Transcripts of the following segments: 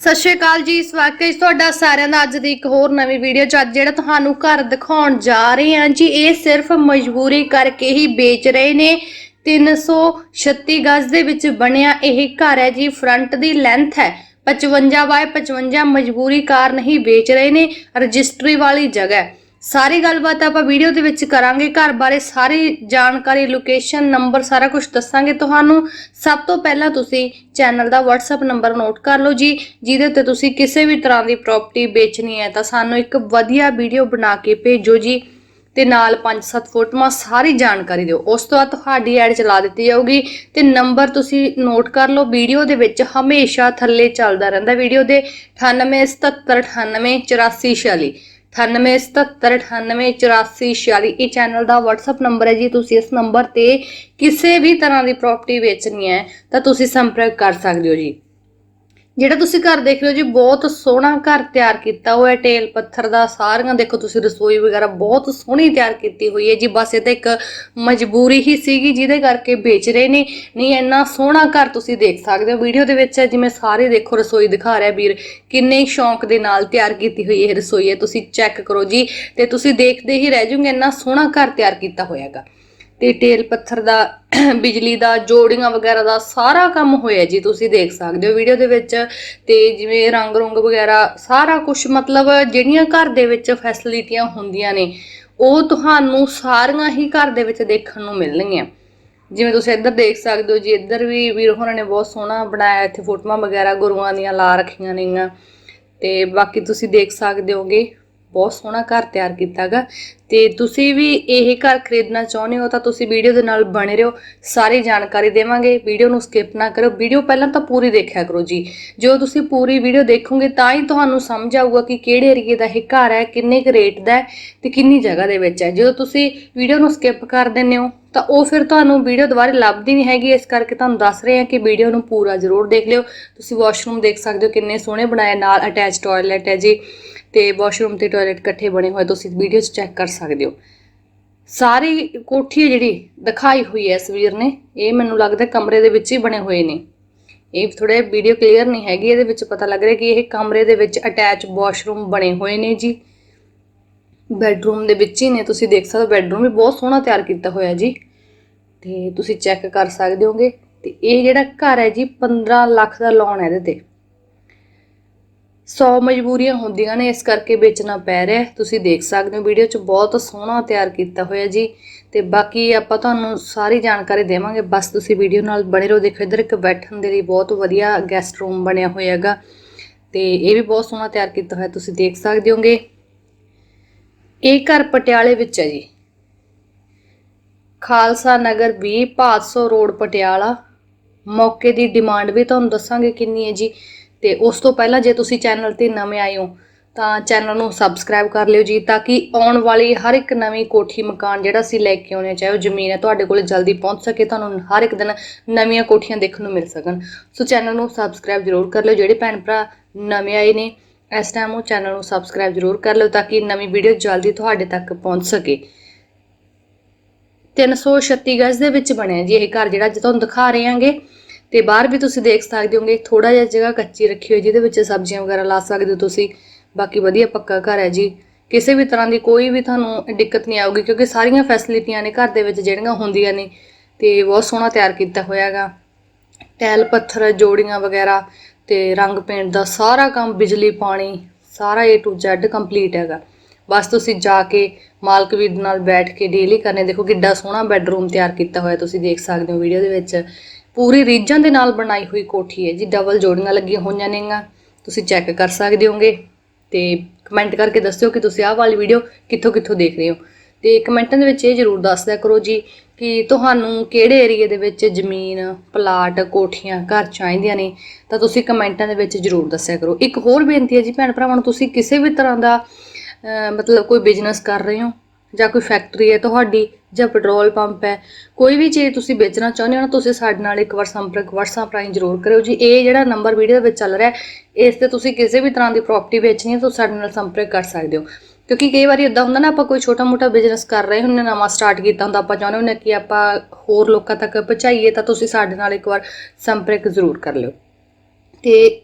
ਸਤਿ ਸ਼੍ਰੀ ਅਕਾਲ ਜੀ ਸਵਾਗਤ ਹੈ ਜੀ ਤੁਹਾਡਾ ਸਾਰਿਆਂ ਦਾ ਅੱਜ ਦੀ ਇੱਕ ਹੋਰ ਨਵੀਂ ਵੀਡੀਓ ਚ ਅੱਜ ਜਿਹੜਾ ਤੁਹਾਨੂੰ ਘਰ ਦਿਖਾਉਣ ਜਾ ਰਹੇ ਹਾਂ ਜੀ, ਇਹ ਸਿਰਫ ਮਜਬੂਰੀ ਕਰਕੇ ਹੀ ਵੇਚ ਰਹੇ ਨੇ। 336 ਗਜ਼ ਦੇ ਵਿੱਚ ਬਣਿਆ ਇਹ ਘਰ ਹੈ ਜੀ ਫਰੰਟ ਦੀ ਲੈਂਥ ਹੈ। 55 ਬਾਏ 55 ਮਜਬੂਰੀ ਕਾਰਨ ਹੀ ਵੇਚ ਰਹੇ ਨੇ, ਰਜਿਸਟਰੀ ਵਾਲੀ ਜਗ੍ਹਾ ਹੈ। ਸਾਰੀ ਗੱਲਬਾਤ ਆਪਾਂ ਵੀਡੀਓ ਦੇ ਵਿੱਚ ਕਰਾਂਗੇ। ਘਰ ਬਾਰੇ ਸਾਰੀ ਜਾਣਕਾਰੀ ਲੋਕੇਸ਼ਨ ਨੰਬਰ ਸਾਰਾ ਕੁਝ ਦੱਸਾਂਗੇ ਤੁਹਾਨੂੰ। ਸਭ ਤੋਂ ਪਹਿਲਾਂ ਤੁਸੀਂ ਚੈਨਲ ਦਾ WhatsApp ਨੰਬਰ ਨੋਟ ਕਰ ਲਓ ਜੀ, ਜਿਹਦੇ ਉੱਤੇ ਤੁਸੀਂ ਕਿਸੇ ਵੀ ਤਰ੍ਹਾਂ ਦੀ ਪ੍ਰਾਪਰਟੀ ਵੇਚਣੀ ਹੈ ਤਾਂ ਸਾਨੂੰ ਇੱਕ ਵਧੀਆ ਵੀਡੀਓ ਬਣਾ ਕੇ ਭੇਜੋ ਜੀ ਤੇ ਨਾਲ 5-7 ਫੋਟੋਆਂ ਸਾਰੀ ਜਾਣਕਾਰੀ ਦਿਓ। ਉਸ ਤੋਂ ਬਾਅਦ ਤੁਹਾਡੀ ਐਡ ਚਲਾ ਦਿੱਤੀ ਜਾਊਗੀ ਤੇ ਨੰਬਰ ਤੁਸੀਂ ਨੋਟ ਕਰ ਲਓ। ਵੀਡੀਓ ਦੇ ਵਿੱਚ ਹਮੇਸ਼ਾ ਥੱਲੇ ਚੱਲਦਾ ਰਹਿੰਦਾ ਵੀਡੀਓ ਦੇ। 9877988446 9877988446 ਇਹ ਚੈਨਲ ਦਾ WhatsApp ਨੰਬਰ ਹੈ ਜੀ ਤੁਸੀਂ ਇਸ ਨੰਬਰ ਤੇ ਕਿਸੇ ਵੀ ਤਰ੍ਹਾਂ ਦੀ ਪ੍ਰਾਪਰਟੀ ਵੇਚਣੀ ਹੈ ਤਾਂ ਤੁਸੀਂ ਸੰਪਰਕ ਕਰ ਸਕਦੇ ਹੋ ਜੀ ਜਿਹੜਾ ਤੁਸੀਂ ਘਰ ਦੇਖ ਰਹੇ ਹੋ ਜੀ, ਬਹੁਤ ਸੋਹਣਾ ਘਰ ਤਿਆਰ ਕੀਤਾ ਹੋਇਆ ਹੈ, ਟੇਲ ਪੱਥਰ ਦਾ, ਸਾਰੀਆਂ ਦੇਖੋ ਤੁਸੀਂ ਰਸੋਈ ਵਗੈਰਾ ਬਹੁਤ ਸੋਹਣੀ ਤਿਆਰ ਕੀਤੀ ਹੋਈ ਹੈ ਜੀ। ਬਸ ਇਹ ਤਾਂ ਇੱਕ ਮਜਬੂਰੀ ਹੀ ਸੀਗੀ, ਜਿਹਦੇ ਕਰਕੇ ਵੇਚ ਰਹੇ ਨੇ। ਨਹੀਂ, ਇੰਨਾ ਸੋਹਣਾ ਘਰ ਤੁਸੀਂ ਦੇਖ ਸਕਦੇ ਹੋ। ਵੀਡੀਓ ਦੇ ਵਿੱਚ ਜਿਵੇਂ ਸਾਰੇ ਦੇਖੋ ਰਸੋਈ ਦਿਖਾ ਰਿਹਾ ਵੀਰ, ਕਿੰਨੇ ਸ਼ੌਂਕ ਦੇ ਨਾਲ ਤਿਆਰ ਕੀਤੀ ਹੋਈ ਇਹ ਰਸੋਈ ਹੈ। ਤੁਸੀਂ ਚੈੱਕ ਕਰੋ ਜੀ, ਤੇ ਤੁਸੀਂ ਦੇਖਦੇ ਹੀ ਰਹਿ ਜਾਓਗੇ, ਇੰਨਾ ਸੋਹਣਾ ਘਰ ਤਿਆਰ ਕੀਤਾ ਹੋਇਆ ਹੈਗਾ। ਤੇ ਟੇਲ ਪੱਥਰ ਦਾ, ਬਿਜਲੀ ਦਾ, ਜੋੜੀਆਂ ਵਗੈਰਾ ਦਾ ਸਾਰਾ ਕੰਮ ਹੋਇਆ ਜੀ, ਤੁਸੀਂ ਦੇਖ ਸਕਦੇ ਹੋ ਵੀਡੀਓ ਦੇ ਵਿੱਚ। ਤੇ ਜਿਵੇਂ ਰੰਗ ਰੁੰਗ ਵਗੈਰਾ, ਸਾਰਾ ਕੁਝ ਮਤਲਬ ਜਿਹੜੀਆਂ ਘਰ ਦੇ ਵਿੱਚ ਫੈਸਿਲਿਟੀਆਂ ਹੁੰਦੀਆਂ ਨੇ, ਉਹ ਤੁਹਾਨੂੰ ਸਾਰੀਆਂ ਹੀ ਘਰ ਦੇ ਵਿੱਚ ਦੇਖਣ ਨੂੰ ਮਿਲਣਗੀਆਂ। ਜਿਵੇਂ ਤੁਸੀਂ ਇੱਧਰ ਦੇਖ ਸਕਦੇ ਹੋ ਜੀ, ਇੱਧਰ ਵੀ ਵੀਰ ਹੋਰਾਂ ਨੇ ਬਹੁਤ ਸੋਹਣਾ ਬਣਾਇਆ, ਇੱਥੇ ਫੋਟੋਆਂ ਵਗੈਰਾ ਗੁਰੂਆਂ ਦੀਆਂ ਲਾ ਰੱਖੀਆਂ ਨੇਗੀਆਂ। ਤੇ ਬਾਕੀ ਤੁਸੀਂ ਦੇਖ ਸਕਦੇ ਹੋਗੇ ਬਹੁਤ ਸੋਹਣਾ ਘਰ ਤਿਆਰ ਕੀਤਾਗਾ। ਤੇ ਤੁਸੀਂ ਵੀ ਇਹ ਘਰ ਖਰੀਦਣਾ ਚਾਹੁੰਦੇ ਹੋ ਤਾਂ ਤੁਸੀਂ ਵੀਡੀਓ ਦੇ ਨਾਲ ਬਣੇ ਰਹੋ। ਸਾਰੀ ਜਾਣਕਾਰੀ ਦੇਵਾਂਗੇ। ਵੀਡੀਓ ਨੂੰ ਸਕਿਪ ਨਾ ਕਰੋ। ਵੀਡੀਓ ਪਹਿਲਾਂ ਤਾਂ ਪੂਰੀ ਦੇਖਿਆ ਕਰੋ ਜੀ। ਜੋ ਤੁਸੀਂ ਪੂਰੀ ਵੀਡੀਓ ਦੇਖੋਗੇ ਤਾਂ ਹੀ ਤੁਹਾਨੂੰ ਸਮਝ ਆਊਗਾ ਕਿ ਕਿਹੜੇ ਏਰੀਏ ਦਾ ਇਹ ਘਰ ਹੈ, ਕਿੰਨੇ ਕੁ ਰੇਟ ਦਾ ਹੈ ਤੇ ਕਿੰਨੀ ਜਗ੍ਹਾ ਦੇ ਵਿੱਚ ਹੈ। ਜਦੋਂ ਤੁਸੀਂ ਵੀਡੀਓ ਨੂੰ ਸਕਿਪ ਕਰ ਦਿੰਦੇ ਹੋ ਤਾਂ ਉਹ ਫਿਰ ਤੁਹਾਨੂੰ ਵੀਡੀਓ ਦੁਬਾਰਾ ਲੱਭਦੀ ਨਹੀਂ ਹੈਗੀ, ਇਸ ਕਰਕੇ ਤੁਹਾਨੂੰ ਦੱਸ ਰਹੇ ਹਾਂ ਕਿ ਵੀਡੀਓ ਨੂੰ ਪੂਰਾ ਜ਼ਰੂਰ ਦੇਖ ਲਿਓ। ਤੁਸੀਂ ਵਾਸ਼ਰੂਮ ਦੇਖ ਸਕਦੇ ਹੋ ਕਿੰਨੇ ਸੋਹਣੇ ਬਣਾਏ, ਨਾਲ ਅਟੈਚ ਟਾਇਲਟ ਹੈ ਜੀ ਤੇ ਵਾਸ਼ਰੂਮ ਤੇ ਟਾਇਲਟ ਇਕੱਠੇ ਬਣੇ ਹੋਏ, ਤੁਸੀਂ ਵੀਡੀਓ 'ਚ ਚੈੱਕ ਕਰ ਸਕਦੇ ਹੋ। ਸਾਰੀ ਕੋਠੀ ਜਿਹੜੀ ਦਿਖਾਈ ਹੋਈ ਹੈ ਇਸ ਵੀਰ ਨੇ, ਇਹ ਮੈਨੂੰ ਲੱਗਦਾ ਕਮਰੇ ਦੇ ਵਿੱਚ ਹੀ ਬਣੇ ਹੋਏ ਨੇ। ਇਹ ਥੋੜੇ ਵੀਡੀਓ ਕਲੀਅਰ ਨਹੀਂ ਹੈਗੀ, ਇਹਦੇ ਵਿੱਚ ਪਤਾ ਲੱਗ ਰਿਹਾ ਕਿ ਇਹ ਕਮਰੇ ਦੇ ਵਿੱਚ ਅਟੈਚ ਵਾਸ਼ਰੂਮ ਬਣੇ ਹੋਏ ਨੇ ਜੀ। ਬੈੱਡਰੂਮ ਦੇ ਵਿੱਚ ਹੀ ਨੇ, ਤੁਸੀਂ ਦੇਖ ਸਕਦੇ ਹੋ, ਬੈੱਡਰੂਮ ਵੀ ਬਹੁਤ ਸੋਹਣਾ ਤਿਆਰ ਕੀਤਾ ਹੋਇਆ ਜੀ। ਤੇ ਤੁਸੀਂ ਚੈੱਕ ਕਰ ਸਕਦੇ ਹੋਗੇ ਤੇ ਇਹ ਜਿਹੜਾ ਘਰ ਹੈ ਜੀ 15 ਲੱਖ ਦਾ ਲੋਨ ਹੈ ਇਹਦੇ ਤੇ। 100 ਮਜਬੂਰੀਆਂ ਹੁੰਦੀਆਂ ਨੇ, ਇਸ ਕਰਕੇ ਵੇਚਣਾ ਪੈ ਰਿਹਾ ਤੁਸੀਂ ਦੇਖ ਸਕਦੇ ਹੋ, ਵੀਡੀਓ 'ਚ ਬਹੁਤ ਸੋਹਣਾ ਤਿਆਰ ਕੀਤਾ ਹੋਇਆ ਜੀ। ਤੇ ਬਾਕੀ ਆਪਾਂ ਤੁਹਾਨੂੰ ਸਾਰੀ ਜਾਣਕਾਰੀ ਦੇਵਾਂਗੇ। ਬਸ ਤੁਸੀਂ ਵੀਡੀਓ ਨਾਲ ਬਣੇ ਰਹੋ, ਦੇਖੋ ਇੱਧਰ ਇੱਕ ਬੈਠਣ ਦੇ ਲਈ ਬਹੁਤ ਵਧੀਆ ਗੈਸਟ ਰੂਮ ਬਣਿਆ ਹੋਇਆ ਹੈਗਾ। ਤੇ ਇਹ ਵੀ ਬਹੁਤ ਸੋਹਣਾ ਤਿਆਰ ਕੀਤਾ ਹੋਇਆ, ਤੁਸੀਂ ਦੇਖ ਸਕਦੇ ਹੋਗੇ। ਇਹ ਘਰ ਪਟਿਆਲੇ ਵਿੱਚ ਹੈ ਜੀ। ਖਾਲਸਾ ਨਗਰ 20 ਭਾਦਸੋ ਰੋਡ ਪਟਿਆਲਾ। ਮੌਕੇ ਦੀ ਡਿਮਾਂਡ ਵੀ ਤੁਹਾਨੂੰ ਦੱਸਾਂਗੇ ਕਿੰਨੀ ਹੈ ਜੀ। ਤੇ ਉਸ ਤੋਂ ਪਹਿਲਾਂ ਜੇ ਤੁਸੀਂ ਚੈਨਲ ਤੇ ਨਵੇਂ ਆਏ ਹੋ, ਤਾਂ ਚੈਨਲ ਨੂੰ ਸਬਸਕ੍ਰਾਈਬ ਕਰ ਲਿਓ ਜੀ, ਤਾਂ ਕਿ ਆਉਣ ਵਾਲੀ ਹਰ ਇੱਕ ਨਵੀਂ ਕੋਠੀ ਮਕਾਨ ਜਿਹੜਾ ਅਸੀਂ ਲੈ ਕੇ ਆਉਣੇ ਚਾਹੇ ਉਹ ਜ਼ਮੀਨ ਹੈ, ਤੁਹਾਡੇ ਕੋਲ ਜਲਦੀ ਪਹੁੰਚ ਸਕੇ, ਤੁਹਾਨੂੰ ਹਰ ਇੱਕ ਦਿਨ ਨਵੀਆਂ ਕੋਠੀਆਂ ਦੇਖਣ ਨੂੰ ਮਿਲ ਸਕਣ। ਸੋ ਚੈਨਲ ਨੂੰ ਸਬਸਕ੍ਰਾਈਬ ਜ਼ਰੂਰ ਕਰ ਲਿਓ, ਜਿਹੜੇ ਭੈਣ ਭਰਾ ਨਵੇਂ ਆਏ ਨੇ। ਇਸ ਟਾਈਮ ਉਹ ਚੈਨਲ ਨੂੰ ਸਬਸਕ੍ਰਾਈਬ ਜ਼ਰੂਰ ਕਰ ਲਿਓ ਤਾਂ ਕਿ ਨਵੀਂ ਵੀਡੀਓ ਜਲਦੀ ਤੁਹਾਡੇ ਤੱਕ ਪਹੁੰਚ ਸਕੇ। 336 ਗਜ਼ ਦੇ ਵਿੱਚ ਬਣਿਆ ਜੀ ਇਹ ਘਰ ਜਿਹੜਾ ਅੱਜ ਤੁਹਾਨੂੰ ਦਿਖਾ ਰਹੇ ਹਾਂਗੇ। ਤੇ ਬਾਹਰ ਵੀ ਤੁਸੀਂ ਦੇਖ ਸਕਦੇ ਹੋਗੇ ਥੋੜਾ ਜਿਹਾ ਜਗ੍ਹਾ ਕੱਚੀ ਰੱਖੀ ਹੋਈ ਜਿਹਦੇ ਵਿੱਚ ਸਬਜ਼ੀਆਂ ਵਗੈਰਾ ਲਾ ਸਕਦੇ ਹੋ ਤੁਸੀਂ। ਬਾਕੀ ਵਧੀਆ ਪੱਕਾ ਘਰ ਹੈ ਜੀ। ਕਿਸੇ ਵੀ ਤਰ੍ਹਾਂ ਦੀ ਕੋਈ ਵੀ ਤੁਹਾਨੂੰ ਦਿੱਕਤ ਨਹੀਂ ਆਊਗੀ ਕਿਉਂਕਿ ਸਾਰੀਆਂ ਫੈਸਿਲਿਟੀਆਂ ਨੇ ਘਰ ਦੇ ਵਿੱਚ ਜਿਹੜੀਆਂ ਹੁੰਦੀਆਂ ਨੇ। ਤੇ ਬਹੁਤ ਸੋਹਣਾ ਤਿਆਰ ਕੀਤਾ ਹੋਇਆਗਾ ਟੈਲ ਪੱਥਰ, ਜੋੜੀਆਂ ਵਗੈਰਾ ਤੇ ਰੰਗ ਪੇਂਟ ਦਾ ਸਾਰਾ ਕੰਮ, ਬਿਜਲੀ, ਪਾਣੀ, ਸਾਰਾ A to Z ਕੰਪਲੀਟ ਹੈਗਾ। ਬਸ ਤੁਸੀਂ ਜਾ ਕੇ ਮਾਲਕ ਵੀਰ ਨਾਲ ਬੈਠ ਕੇ ਡੇਲੀ ਕਰਨੇ। ਦੇਖੋ ਕਿੱਡਾ ਸੋਹਣਾ ਬੈੱਡਰੂਮ ਤਿਆਰ ਕੀਤਾ ਹੋਇਆ ਤੁਸੀਂ ਦੇਖ ਸਕਦੇ ਹੋ ਵੀਡੀਓ ਦੇ ਵਿੱਚ। ਪੂਰੀ ਰੀਝਾਂ ਦੇ ਨਾਲ ਬਣਾਈ ਹੋਈ ਕੋਠੀ ਹੈ ਜੀ। ਡਬਲ ਜੋੜੀਆਂ ਲੱਗੀਆਂ ਹੋਈਆਂ ਨੇਗੀਆਂ ਤੁਸੀਂ ਚੈੱਕ ਕਰ ਸਕਦੇ ਹੋਗੇ ਤੇ ਕਮੈਂਟ ਕਰਕੇ ਦੱਸਿਓ ਕਿ ਤੁਸੀਂ ਆਹ ਵਾਲੀ ਵੀਡੀਓ ਕਿੱਥੋਂ ਕਿੱਥੋਂ ਦੇਖ ਰਹੇ ਹੋ। ਤੇ ਕਮੈਂਟਾਂ ਦੇ ਵਿੱਚ ਇਹ ਜ਼ਰੂਰ ਦੱਸ ਕਰੋ ਜੀ ਕਿ ਤੁਹਾਨੂੰ ਕਿਹੜੇ ਏਰੀਏ ਦੇ ਵਿੱਚ ਜ਼ਮੀਨ ਪਲਾਟ ਕੋਠੀਆਂ ਘਰ ਚਾਹੀਦੀਆਂ ਨੇ ਤਾਂ ਤੁਸੀਂ ਕਮੈਂਟਾਂ ਦੇ ਵਿੱਚ ਜ਼ਰੂਰ ਦੱਸਿਆ ਕਰੋ। ਇੱਕ ਹੋਰ ਬੇਨਤੀ ਹੈ ਜੀ ਭੈਣ ਭਰਾਵਾਂ ਨੂੰ ਤੁਸੀਂ ਕਿਸੇ ਵੀ ਤਰ੍ਹਾਂ ਦਾ ਮਤਲਬ ਕੋਈ ਬਿਜ਼ਨਸ ਕਰ ਰਹੇ ਹੋ ਜਾਂ ਕੋਈ ਫੈਕਟਰੀ ਹੈ ਤੁਹਾਡੀ ਜਾਂ ਪੈਟਰੋਲ ਪੰਪ ਹੈ ਕੋਈ ਵੀ ਚੀਜ਼ ਤੁਸੀਂ ਵੇਚਣਾ ਚਾਹੁੰਦੇ ਹੋ ਨਾ ਤੁਸੀਂ ਸਾਡੇ ਨਾਲ ਇੱਕ ਵਾਰ ਸੰਪਰਕ WhatsApp ਰਾਹੀਂ ਜ਼ਰੂਰ ਕਰਿਓ ਜੀ। ਇਹ ਜਿਹੜਾ ਨੰਬਰ ਵੀਡੀਓ ਦੇ ਵਿੱਚ ਚੱਲ ਰਿਹਾ ਹੈ, ਇਸ ਤੇ ਤੁਸੀਂ ਕਿਸੇ ਵੀ ਤਰ੍ਹਾਂ ਦੀ ਪ੍ਰਾਪਰਟੀ ਵੇਚਣੀ ਹੈ ਤਾਂ ਸਾਡੇ ਨਾਲ ਸੰਪਰਕ ਕਰ ਸਕਦੇ ਹੋ। ਕਿਉਂਕਿ ਕਈ ਵਾਰੀ ਇਦਾਂ ਹੁੰਦਾ ਨਾ ਆਪਾਂ ਕੋਈ ਛੋਟਾ ਮੋਟਾ ਬਿਜ਼ਨਸ ਕਰ ਰਹੇ ਹੁੰਦੇ ਨਵਾਂ ਸਟਾਰਟ ਕੀਤਾ ਹੁੰਦਾ ਆਪਾਂ ਚਾਹੁੰਦੇ ਹੁੰਦੇ ਕਿ ਆਪਾਂ ਹੋਰ ਲੋਕਾਂ ਤੱਕ ਪਹੁੰਚਾਈਏ ਤਾਂ ਤੁਸੀਂ ਸਾਡੇ ਨਾਲ ਇੱਕ ਵਾਰ ਸੰਪਰਕ ਜ਼ਰੂਰ ਕਰ ਲਿਓ। ਤੇ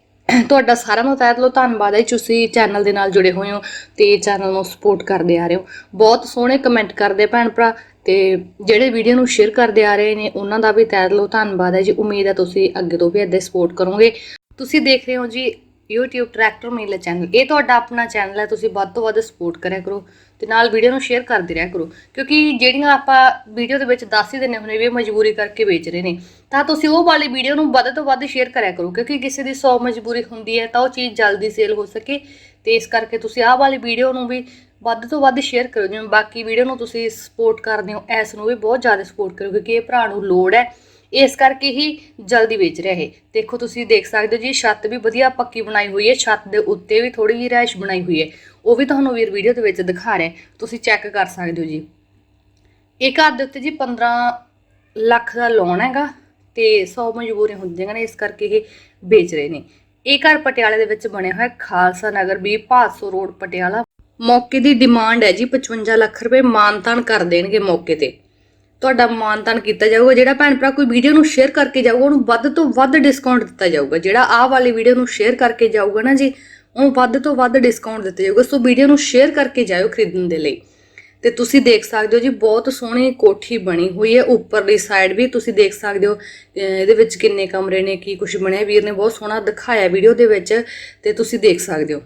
ਤੁਹਾਡਾ ਸਾਰਿਆਂ ਨੂੰ ਤਹਿ ਦਿਲੋਂ ਧੰਨਵਾਦ ਹੈ ਜੀ, ਤੁਸੀਂ ਚੈਨਲ ਦੇ ਨਾਲ ਜੁੜੇ ਹੋਏ ਹੋ ਤੇ ਚੈਨਲ ਨੂੰ ਸਪੋਰਟ ਕਰਦੇ ਆ ਰਹੇ ਹੋ। ਬਹੁਤ ਸੋਹਣੇ ਕਮੈਂਟ ਕਰਦੇ ਭੈਣ ਭਰਾ ਤੇ ਜਿਹੜੇ ਵੀਡੀਓ ਨੂੰ ਸ਼ੇਅਰ ਕਰਦੇ ਆ ਰਹੇ ਨੇ ਉਹਨਾਂ ਦਾ ਵੀ ਤਹਿ ਦਿਲੋਂ ਧੰਨਵਾਦ ਹੈ ਜੀ। ਉਮੀਦ ਹੈ ਤੁਸੀਂ ਅੱਗੇ ਤੋਂ ਵੀ ਇੱਦਾਂ ਸਪੋਰਟ ਕਰੋਗੇ। ਤੁਸੀਂ ਦੇਖ ਰਹੇ ਹੋ ਜੀ YouTube ਟਰੈਕਟਰ ਮੇਲਾ ਚੈਨਲ ਇਹ ਤੁਹਾਡਾ ਆਪਣਾ ਚੈਨਲ ਹੈ, ਤੁਸੀਂ ਵੱਧ ਤੋਂ ਵੱਧ ਸਪੋਰਟ ਕਰਿਆ ਕਰੋ ਤੇ ਨਾਲ ਵੀਡੀਓ ਨੂੰ ਸ਼ੇਅਰ ਕਰਦੇ ਰਿਹਾ ਕਰੋ। ਕਿਉਂਕਿ ਜਿਹੜੀਆਂ ਆਪਾਂ ਵੀਡੀਓ ਦੇ ਵਿੱਚ ਦੱਸ ਹੀ ਦਿੰਦੇ ਹੁੰਦੇ ਵੀ ਇਹ ਮਜਬੂਰੀ ਕਰਕੇ ਵੇਚ ਰਹੇ ਨੇ, ਤਾਂ ਤੁਸੀਂ ਉਹ ਵਾਲੀ ਵੀਡੀਓ ਨੂੰ ਵੱਧ ਤੋਂ ਵੱਧ ਸ਼ੇਅਰ ਕਰਿਆ ਕਰੋ। ਕਿਉਂਕਿ ਕਿਸੇ ਦੀ 100 ਮਜਬੂਰੀ ਹੁੰਦੀ ਹੈ, ਤਾਂ ਉਹ ਚੀਜ਼ ਜਲਦੀ ਸੇਲ ਹੋ ਸਕੇ ਤੇ ਇਸ ਕਰਕੇ ਤੁਸੀਂ ਆਹ ਵਾਲੀ ਵੀਡੀਓ ਨੂੰ ਵੀ ਵੱਧ ਤੋਂ ਵੱਧ ਸ਼ੇਅਰ ਕਰੋ ਜਿਵੇਂ ਬਾਕੀ ਵੀਡੀਓ ਨੂੰ ਤੁਸੀਂ ਸਪੋਰਟ ਕਰਦੇ ਹੋ, ਇਸ ਨੂੰ ਵੀ ਬਹੁਤ ਜ਼ਿਆਦਾ ਸਪੋਰਟ ਕਰੋ ਕਿਉਂਕਿ ਇਹ ਭਰਾ ਨੂੰ ਲੋੜ ਹੈ। ਇਸ ਕਰਕੇ ਹੀ ਜਲਦੀ ਵੇਚ ਰਿਹਾ ਇਹ। ਦੇਖੋ, ਤੁਸੀਂ ਦੇਖ ਸਕਦੇ ਹੋ ਜੀ, ਛੱਤ ਵੀ ਵਧੀਆ ਪੱਕੀ ਬਣਾਈ ਹੋਈ ਹੈ, ਛੱਤ ਦੇ ਉੱਤੇ ਵੀ ਥੋੜੀ ਜਿਹੀ ਰੈਸ਼ ਬਣਾਈ ਹੋਈ ਹੈ। ਉਹ ਵੀ ਤੁਹਾਨੂੰ ਵੀਰ ਵੀਡੀਓ ਦੇ ਵਿੱਚ ਦਿਖਾ ਰਿਹਾ ਤੁਸੀਂ ਚੈੱਕ ਕਰ ਸਕਦੇ ਹੋ ਜੀ। ਇਹ ਘਰ ਦੇ ਉੱਤੇ ਜੀ 15 ਲੱਖ ਦਾ ਲੋਨ ਹੈਗਾ ਤੇ 100 ਮਜ਼ਬੂਰੀ ਹੁੰਦੀਆਂ ਨੇ, ਇਸ ਕਰਕੇ ਇਹ ਵੇਚ ਰਹੇ ਨੇ। ਇਹ ਘਰ ਪਟਿਆਲੇ ਦੇ ਵਿੱਚ ਬਣਿਆ ਹੋਇਆ ਖਾਲਸਾ ਨਗਰ ਵੀ ਭਾਦਸੋ ਰੋਡ ਪਟਿਆਲਾ। ਮੌਕੇ ਦੀ ਡਿਮਾਂਡ ਹੈ ਜੀ 55 ਲੱਖ ਰੁਪਏ ਮਾਨਤਾਨ ਕਰ ਦੇਣਗੇ ਮੌਕੇ ਤੇ। ਤੁਹਾਡਾ ਮਾਨਤਾਨ ਕੀਤਾ ਜਾਊਗਾ, ਜਿਹੜਾ ਭੈਣ ਭਰਾ ਕੋਈ ਵੀਡੀਓ ਨੂੰ ਸ਼ੇਅਰ ਕਰਕੇ ਜਾਊਗਾ, ਉਹਨੂੰ ਵੱਧ ਤੋਂ ਵੱਧ ਡਿਸਕਾਊਂਟ ਦਿੱਤਾ ਜਾਊਗਾ। ਜਿਹੜਾ ਆਹ ਵਾਲੀ ਵੀਡੀਓ ਨੂੰ ਸ਼ੇਅਰ ਕਰਕੇ ਜਾਊਗਾ ਨਾ ਜੀ ਉਹਨੂੰ ਵੱਧ ਤੋਂ ਵੱਧ ਡਿਸਕਾਊਂਟ ਦਿੱਤਾ ਜਾਊਗਾ। ਸੋ ਵੀਡੀਓ ਨੂੰ ਸ਼ੇਅਰ ਕਰਕੇ ਜਾਇਓ ਖਰੀਦਣ ਦੇ ਲਈ। ਤੇ ਤੁਸੀਂ ਦੇਖ ਸਕਦੇ ਹੋ ਜੀ, ਬਹੁਤ ਸੋਹਣੀ ਕੋਠੀ ਬਣੀ ਹੋਈ ਹੈ। ਉੱਪਰਲੀ ਸਾਈਡ ਵੀ ਤੁਸੀਂ ਦੇਖ ਸਕਦੇ ਹੋ ਇਹਦੇ ਵਿੱਚ ਕਿੰਨੇ ਕਮਰੇ ਨੇ, ਕੀ ਕੁਝ ਬਣਿਆ। ਵੀਰ ਨੇ ਬਹੁਤ ਸੋਹਣਾ ਦਿਖਾਇਆ ਵੀਡੀਓ ਦੇ ਵਿੱਚ, ਤੇ ਤੁਸੀਂ ਦੇਖ ਸਕਦੇ ਹੋ।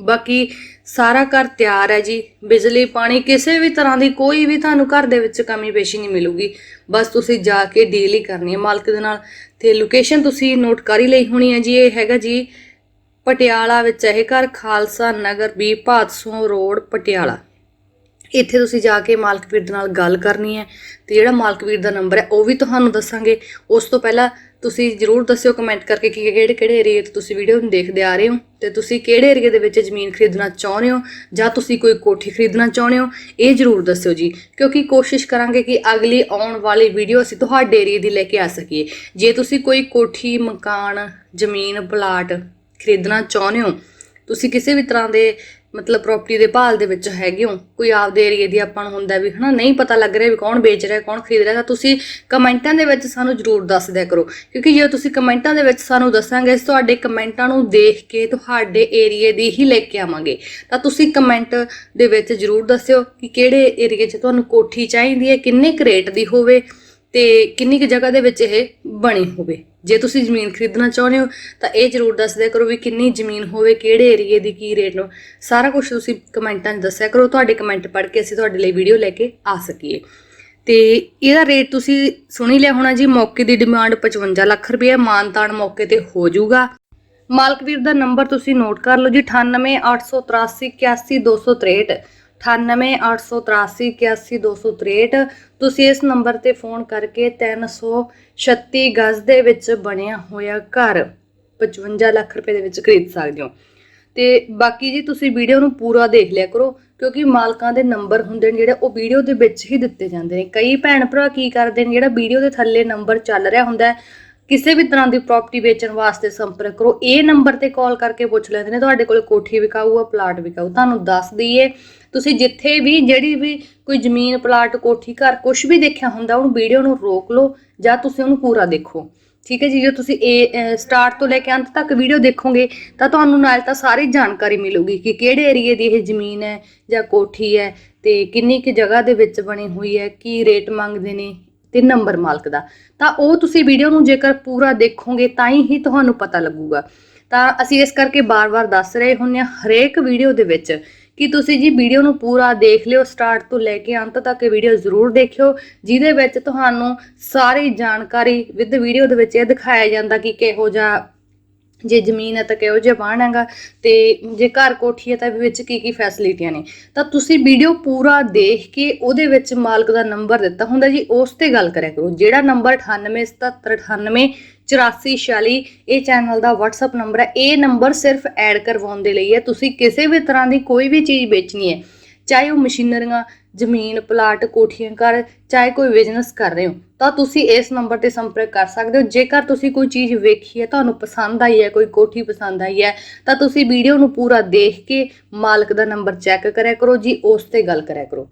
ਬਾਕੀ ਸਾਰਾ ਘਰ ਤਿਆਰ ਹੈ ਜੀ। ਬਿਜਲੀ, ਪਾਣੀ ਕਿਸੇ ਵੀ ਤਰ੍ਹਾਂ ਦੀ ਕੋਈ ਵੀ ਤੁਹਾਨੂੰ ਘਰ ਦੇ ਵਿੱਚ ਕਮੀ ਪੇਸ਼ੀ ਨਹੀਂ ਮਿਲੂਗੀ। ਬਸ ਤੁਸੀਂ ਜਾ ਕੇ ਡੀਲ ਹੀ ਕਰਨੀ ਹੈ ਮਾਲਕ ਦੇ ਨਾਲ। ਤੇ ਲੋਕੇਸ਼ਨ ਤੁਸੀਂ ਨੋਟ ਕਰ ਹੀ ਲਈ ਹੋਣੀ ਹੈ ਜੀ। ਇਹ ਹੈਗਾ ਜੀ ਪਟਿਆਲਾ ਵਿੱਚ ਇਹ ਘਰ, ਖਾਲਸਾ ਨਗਰ ਬੀ ਭਾਦਸੋਂ ਰੋਡ, ਪਟਿਆਲਾ। ਇੱਥੇ ਤੁਸੀਂ ਜਾ ਕੇ ਮਾਲਕ ਵੀਰ ਦੇ ਨਾਲ ਗੱਲ ਕਰਨੀ ਹੈ। ਤੇ ਜਿਹੜਾ ਮਾਲਕ ਵੀਰ ਦਾ ਨੰਬਰ ਹੈ, ਉਹ ਵੀ ਤੁਹਾਨੂੰ ਦੱਸਾਂਗੇ। ਉਸ ਤੋਂ ਪਹਿਲਾਂ ਤੁਸੀਂ ਜਰੂਰ ਦੱਸਿਓ ਕਮੈਂਟ ਕਰਕੇ ਕਿ ਕਿਹੜੇ ਕਿਹੜੇ ਏਰੀਏ ਤੋਂ ਤੁਸੀਂ ਵੀਡੀਓ ਨੂੰ ਦੇਖਦੇ ਆ ਰਹੇ ਹੋ ਤੇ ਤੁਸੀਂ ਕਿਹੜੇ ਏਰੀਏ ਦੇ ਵਿੱਚ ਜ਼ਮੀਨ ਖਰੀਦਣਾ ਚਾਹੁੰਦੇ ਹੋ ਜਾਂ ਤੁਸੀਂ ਕੋਈ ਕੋਠੀ ਖਰੀਦਣਾ ਚਾਹੁੰਦੇ ਹੋ, ਇਹ ਜਰੂਰ ਦੱਸਿਓ ਜੀ। ਕਿਉਂਕਿ ਕੋਸ਼ਿਸ਼ ਕਰਾਂਗੇ ਕਿ ਅਗਲੀ ਆਉਣ ਵਾਲੀ ਵੀਡੀਓ ਅਸੀਂ ਤੁਹਾਡੇ ਏਰੀਏ ਦੀ ਲੈ ਕੇ ਆ ਸਕੀਏ। ਜੇ ਤੁਸੀਂ ਕੋਈ ਕੋਠੀ, ਮਕਾਨ, ਜ਼ਮੀਨ, ਪਲਾਟ ਖਰੀਦਣਾ ਚਾਹੁੰਦੇ ਹੋ, ਤੁਸੀਂ ਕਿਸੇ ਵੀ ਤਰ੍ਹਾਂ ਦੇ ਮਤਲਬ ਪ੍ਰਾਪਰਟੀ ਦੇ ਭਾਲ ਦੇ ਵਿੱਚ ਹੈਗੇ ਹੋ। ਕੋਈ ਆਪਦੇ ਏਰੀਏ ਦੀ ਆਪਾਂ ਨੂੰ ਹੁੰਦਾ ਵੀ ਹਨਾ, ਨਹੀਂ ਪਤਾ ਲੱਗ ਰਿਹਾ ਵੀ ਕੌਣ ਵੇਚ ਰਿਹਾ, ਕੌਣ ਖਰੀਦ ਰਿਹਾ, ਤਾਂ ਤੁਸੀਂ ਕਮੈਂਟਾਂ ਦੇ ਵਿੱਚ ਸਾਨੂੰ ਜਰੂਰ ਦੱਸ ਦਿਆ ਕਰੋ। ਕਿਉਂਕਿ ਜੇ ਤੁਸੀਂ ਕਮੈਂਟਾਂ ਦੇ ਵਿੱਚ ਸਾਨੂੰ ਦੱਸਾਂਗੇ ਤੁਹਾਡੇ ਕਮੈਂਟਾਂ ਨੂੰ ਦੇਖ ਕੇ ਤੁਹਾਡੇ ਏਰੀਏ ਦੀ ਹੀ ਲੈ ਕੇ ਆਵਾਂਗੇ। ਤਾਂ ਤੁਸੀਂ ਕਮੈਂਟ ਦੇ ਵਿੱਚ ਜਰੂਰ ਦੱਸਿਓ ਕਿ ਕਿਹੜੇ ਏਰੀਏ 'ਚ ਤੁਹਾਨੂੰ ਕੋਠੀ ਚਾਹੀਦੀ ਹੈ, ਕਿੰਨੇ ਕੁ ਰੇਟ ਦੀ ਹੋਵੇ। ਤੇ ਕਿੰਨੀ ਕੁ ਜਗ੍ਹਾ ਦੇ ਵਿੱਚ ਇਹ ਬਣੀ ਹੋਵੇ। ਜੇ ਤੁਸੀਂ ਜ਼ਮੀਨ ਖਰੀਦਣਾ ਚਾਹੁੰਦੇ ਹੋ, ਤਾਂ ਇਹ ਜਰੂਰ ਦੱਸ ਦਿਆ ਕਰੋ ਵੀ ਕਿੰਨੀ ਜ਼ਮੀਨ ਹੋਵੇ, ਕਿਹੜੇ ਏਰੀਏ ਦੀ ਕੀ ਰੇਟ ਨੂੰ। ਸਾਰਾ ਕੁਝ ਤੁਸੀਂ ਕਮੈਂਟਾਂ 'ਚ ਦੱਸਿਆ ਕਰੋ, ਤੁਹਾਡੇ ਕਮੈਂਟ ਪੜ੍ਹ ਕੇ ਅਸੀਂ ਤੁਹਾਡੇ ਲਈ ਵੀਡੀਓ ਲੈ ਕੇ ਆ ਸਕੀਏ। ਤੇ ਇਹਦਾ ਰੇਟ ਤੁਸੀਂ ਸੁਣੀ ਲਿਆ ਹੋਣਾ ਜੀ, ਮੌਕੇ ਦੀ ਡਿਮਾਂਡ 55 ਲੱਖ ਰੁਪਏ ਮਾਨਤਾਨ ਮੌਕੇ ਤੇ ਹੋ ਜਾਊਗਾ। ਮਾਲਕ ਵੀਰ ਦਾ ਨੰਬਰ ਤੁਸੀਂ ਨੋਟ ਕਰ ਲਓ ਜੀ 9883381263 9883381263 ਤੁਸੀਂ ਇਸ ਨੰਬਰ ਤੇ ਫੋਨ ਕਰਕੇ 336 ਗਜ਼ ਦੇ ਵਿੱਚ ਬਣਿਆ ਹੋਇਆ ਘਰ 55 ਲੱਖ ਰੁਪਏ ਦੇ ਵਿੱਚ ਖਰੀਦ ਸਕਦੇ ਹੋ ਤੇ ਬਾਕੀ ਜੀ ਤੁਸੀਂ ਵੀਡੀਓ ਨੂੰ ਪੂਰਾ ਦੇਖ ਲਿਆ ਕਰੋ ਕਿਉਂਕਿ ਮਾਲਕਾਂ ਦੇ ਨੰਬਰ ਹੁੰਦੇ ਨੇ ਜਿਹੜੇ ਉਹ ਵੀਡੀਓ ਦੇ ਵਿੱਚ ਹੀ ਦਿੱਤੇ ਜਾਂਦੇ ਨੇ ਕਈ ਭੈਣ ਭਰਾ ਕੀ ਕਰਦੇ ਨੇ ਜਿਹੜਾ ਵੀਡੀਓ ਦੇ ਥੱਲੇ ਨੰਬਰ ਚੱਲ ਰਿਹਾ ਹੁੰਦਾ ਹੈ ਕਿਸੇ ਵੀ ਤਰ੍ਹਾਂ ਦੀ ਪ੍ਰਾਪਰਟੀ ਵੇਚਣ ਵਾਸਤੇ ਸੰਪਰਕ ਕਰੋ, ਇਹ ਨੰਬਰ ਤੇ ਕਾਲ ਕਰਕੇ ਪੁੱਛ ਲੈਂਦੇ ਨੇ, ਤੁਹਾਡੇ ਕੋਲ ਕੋਠੀ ਵਿਕਾਊ ਆ ਪਲਾਟ ਵਿਕਾਊ। ਤੁਹਾਨੂੰ ਦੱਸ ਦਈਏ, ਤੁਸੀਂ ਜਿੱਥੇ ਵੀ, ਜਿਹੜੀ ਵੀ ਕੋਈ ਜ਼ਮੀਨ ਪਲਾਟ ਕੋਠੀ, ਘਰ ਕੁਝ ਵੀ ਦੇਖਿਆ ਹੁੰਦਾ, ਉਹਨੂੰ ਵੀਡੀਓ ਨੂੰ ਰੋਕ ਲਓ ਜਾਂ ਤੁਸੀਂ ਉਹਨੂੰ ਪੂਰਾ ਦੇਖੋ। ਠੀਕ ਹੈ ਜੀ, ਜੇ ਤੁਸੀਂ ਇਹ ਸਟਾਰਟ ਤੋਂ ਲੈ ਕੇ ਅੰਤ ਤੱਕ ਵੀਡੀਓ ਦੇਖੋਗੇ, ਤਾਂ ਤੁਹਾਨੂੰ ਨਾਲ ਤਾਂ ਸਾਰੀ ਜਾਣਕਾਰੀ ਮਿਲੂਗੀ ਕਿ ਕਿਹੜੇ ਏਰੀਏ ਦੀ ਇਹ ਜ਼ਮੀਨ ਹੈ ਜਾਂ ਕੋਠੀ ਹੈ ਤੇ ਕਿੰਨੀ ਕੁ ਜਗ੍ਹਾ ਦੇ ਵਿੱਚ ਬਣੀ ਹੋਈ ਹੈ, ਕੀ ਰੇਟ ਮੰਗਦੇ ਨੇ ਤੇ ਨੰਬਰ ਮਾਲਕ ਦਾ। ਤਾਂ ਉਹ ਤੁਸੀਂ ਵੀਡੀਓ ਨੂੰ ਜੇਕਰ ਪੂਰਾ ਦੇਖੋਗੇ ਤਾਂ ਹੀ ਤੁਹਾਨੂੰ ਪਤਾ ਲੱਗੂਗਾ। ਤਾਂ ਅਸੀਂ ਇਸ ਕਰਕੇ ਬਾਰ-ਬਾਰ ਦੱਸ ਰਹੇ ਹੁੰਨੇ ਆ ਹਰੇਕ ਵੀਡੀਓ ਦੇ ਵਿੱਚ ਕਿ ਤੁਸੀਂ ਜੀ ਵੀਡੀਓ ਨੂੰ ਪੂਰਾ ਦੇਖ ਲਿਓ ਸਟਾਰਟ ਤੋਂ ਲੈ ਕੇ ਅੰਤ ਤੱਕ ਇਹ ਵੀਡੀਓ ਜ਼ਰੂਰ ਦੇਖਿਓ, ਜਿਹਦੇ ਵਿੱਚ ਤੁਹਾਨੂੰ ਸਾਰੀ ਜਾਣਕਾਰੀ ਵਿਦ ਵੀਡੀਓ ਦੇ ਵਿੱਚ ਇਹ ਦਿਖਾਇਆ ਜਾਂਦਾ ਕਿ ਕਿਹੋ ਜਿਹਾ ਜੇ ਜ਼ਮੀਨ ਹੈ ਤਾਂ ਕਿਹੋ ਜਿਹਾ ਬਾਣ ਹੈਗਾ ਤੇ ਜੇ ਘਰ ਕੋਠੀ ਹੈ ਤਾਂ ਵਿੱਚ ਕੀ ਕੀ ਫੈਸਿਲਿਟੀਆਂ ਨੇ। ਤਾਂ ਤੁਸੀਂ ਵੀਡੀਓ ਪੂਰਾ ਦੇਖ ਕੇ ਉਹਦੇ ਵਿੱਚ ਮਾਲਕ ਦਾ ਨੰਬਰ ਦਿੱਤਾ ਹੁੰਦਾ ਜੀ, ਉਸ ਤੇ ਗੱਲ ਕਰਿਆ ਕਰੋ। ਜਿਹੜਾ ਨੰਬਰ 987798 8446 ਇਹ ਚੈਨਲ ਦਾ WhatsApp ਨੰਬਰ ਹੈ। ਇਹ ਨੰਬਰ ਸਿਰਫ ਐਡ ਕਰਵਾਉਣ ਦੇ ਲਈ ਹੈ। ਤੁਸੀਂ ਕਿਸੇ ਵੀ ਤਰ੍ਹਾਂ ਦੀ ਕੋਈ ਵੀ ਚੀਜ਼ ਵੇਚਣੀ ਹੈ, ਚਾਹੇ ਉਹ ਮਸ਼ੀਨਰੀਆਂ ਜ਼ਮੀਨ, ਪਲਾਟ, ਕੋਠੀਆਂ, ਘਰ, ਚਾਹੇ ਕੋਈ ਬਿਜ਼ਨਸ ਕਰ ਰਹੇ ਹੋ, ਤਾਂ ਤੁਸੀਂ ਇਸ ਨੰਬਰ ਤੇ ਸੰਪਰਕ ਕਰ ਸਕਦੇ ਹੋ। ਜੇਕਰ ਤੁਸੀਂ ਕੋਈ ਚੀਜ਼ ਵੇਖੀ ਹੈ, ਤੁਹਾਨੂੰ ਪਸੰਦ ਆਈ ਹੈ, ਕੋਈ ਕੋਠੀ ਪਸੰਦ ਆਈ ਹੈ, ਤਾਂ ਤੁਸੀਂ ਵੀਡੀਓ ਨੂੰ ਪੂਰਾ ਦੇਖ ਕੇ ਮਾਲਕ ਦਾ ਨੰਬਰ ਚੈੱਕ ਕਰਿਆ ਕਰੋ ਜੀ, ਉਸ ਤੇ ਗੱਲ ਕਰਿਆ ਕਰੋ।